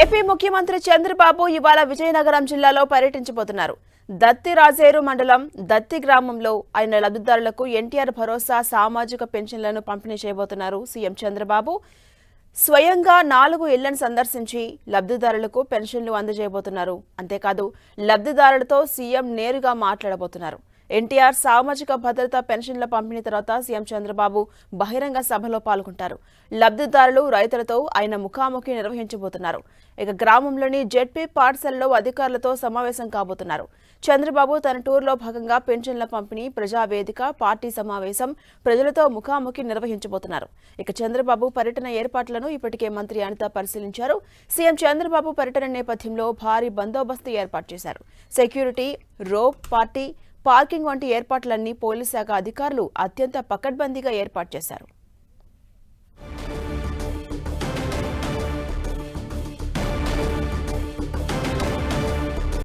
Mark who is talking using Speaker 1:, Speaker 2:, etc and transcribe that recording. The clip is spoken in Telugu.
Speaker 1: ఏపీ ముఖ్యమంత్రి చంద్రబాబు ఇవాళ విజయనగరం జిల్లాలో పర్యటించబోతున్నారు. దత్తి రాజేరు మండలం దత్తి గ్రామంలో ఆయన లబ్ధిదారులకు ఎన్టీఆర్ భరోసా సామాజిక పెన్షన్లను పంపిణీ చేయబోతున్నారు సీఎం చంద్రబాబు. స్వయంగా నాలుగు ఇళ్ళను సందర్శించి లబ్ధిదారులకు పెన్షన్లు అందజేయబోతున్నారు. అంతేకాదు లబ్ధిదారులతో సీఎం నేరుగా మాట్లాడబోతున్నారు. ఎన్టీఆర్ సామాజిక భద్రత పెన్షన్ల పంపిణీ తర్వాత సీఎం చంద్రబాబు బహిరంగ సభలో పాల్గొంటారు. లబ్ధిదారులు రైతులతో ఆయన ముఖాముఖి నిర్వహించబోతున్నారు. ఇక గ్రామంలోని జెడ్పీ పాఠశాలలో అధికారులతో సమావేశం కాబోతున్నారు. చంద్రబాబు తన టూర్లో భాగంగా పెన్షన్ల పంపిణీ ప్రజావేదిక పార్టీ సమావేశం ప్రజలతో ముఖాముఖి నిర్వహించబోతున్నారు. ఇక చంద్రబాబు పర్యటన ఏర్పాట్లను ఇప్పటికే మంత్రి అనిత పరిశీలించారు. సీఎం చంద్రబాబు పర్యటన నేపథ్యంలో భారీ బందోబస్తు ఏర్పాటు చేశారు. సెక్యూరిటీ రోప్ పార్టీ పార్కింగ్ వంటి ఏర్పాట్లన్నీ పోలీస్ శాఖ అధికారులు అత్యంత పకడ్బందీగా ఏర్పాటు చేశారు.